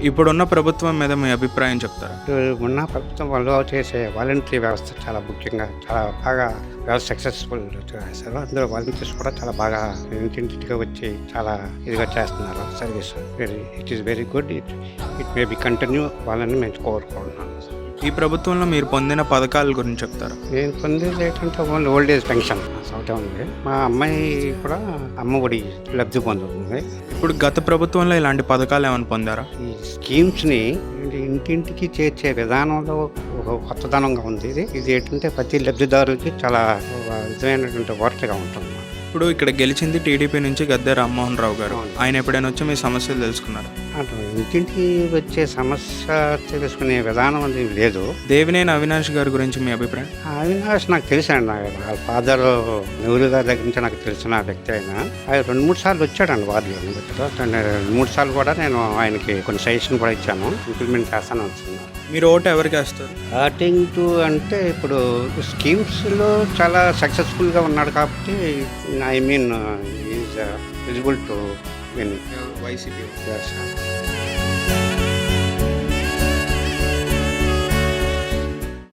ఇప్పుడున్న ప్రభుత్వం మీద మీ అభిప్రాయం చెప్తారా? ఉన్న ప్రభుత్వం వాళ్ళు చేసే వాలంటరీ వ్యవస్థ చాలా ముఖ్యంగా చాలా బాగా వ్యవస్థ సక్సెస్ఫుల్ చేశారు. అందులో వాలంటీర్స్ కూడా చాలా బాగా ఇంటింటిగా వచ్చి చాలా ఇదిగా చేస్తున్నారు. Service very it is very good it it may be continue వాళ్ళని మేము కోరుకుంటున్నాను ఈ ప్రభుత్వంలో మీరు పొందిన పథకాల గురించి చెప్తారా? నేను పొందేది ఏంటంటే ఓన్లీ ఓల్డ్ ఏజ్ పెన్షన్. ఒకటే ఉంది. మా అమ్మాయి కూడా అమ్మ ఒడి లబ్ధి పొందుతుంది. ఇప్పుడు గత ప్రభుత్వంలో ఇలాంటి పథకాలు ఏమైనా పొందారా? ఈ స్కీమ్స్ని ఇంటింటికి చేర్చే విధానంలో ఒక కొత్తదనంగా ఉంది ఇది. ఇది ఏంటంటే ప్రతి లబ్ధిదారుకి చాలా విధమైనటువంటి వార్తగా ఉంటుంది. ఇప్పుడు ఇక్కడ గెలిచింది టీడీపీ నుంచి గద్దె రామ్మోహన్ రావు గారు. ఆయన ఎప్పుడైనా వచ్చి మీ సమస్యలు తెలుసుకున్నారు? అటు ఇంటింటికి వచ్చే సమస్య తెలుసుకునే విధానం అనేది లేదు. దేవినేని అవినాష్ గారి గురించి మీ అభిప్రాయం? అవినాష్ నాకు తెలిసాడు నా వాళ్ళ ఫాదర్ నెహ్రూ గారి దగ్గర నుంచి నాకు తెలిసిన వ్యక్తి అయినా. ఆయన రెండు మూడు సార్లు వచ్చాడండి వార్డులో. రెండు మూడు సార్లు కూడా నేను ఆయనకి కొన్ని సజెషన్ కూడా ఇచ్చాను. ఇంప్లిమెంట్ చేస్తాను వస్తున్నాను మీరు ఓటు ఎవరికి వేస్తారు? స్టార్టింగ్ టు అంటే ఇప్పుడు స్కీమ్స్లో చాలా సక్సెస్ఫుల్గా ఉన్నాడు కాబట్టి I mean is eligible to Benar. YCP. Ya.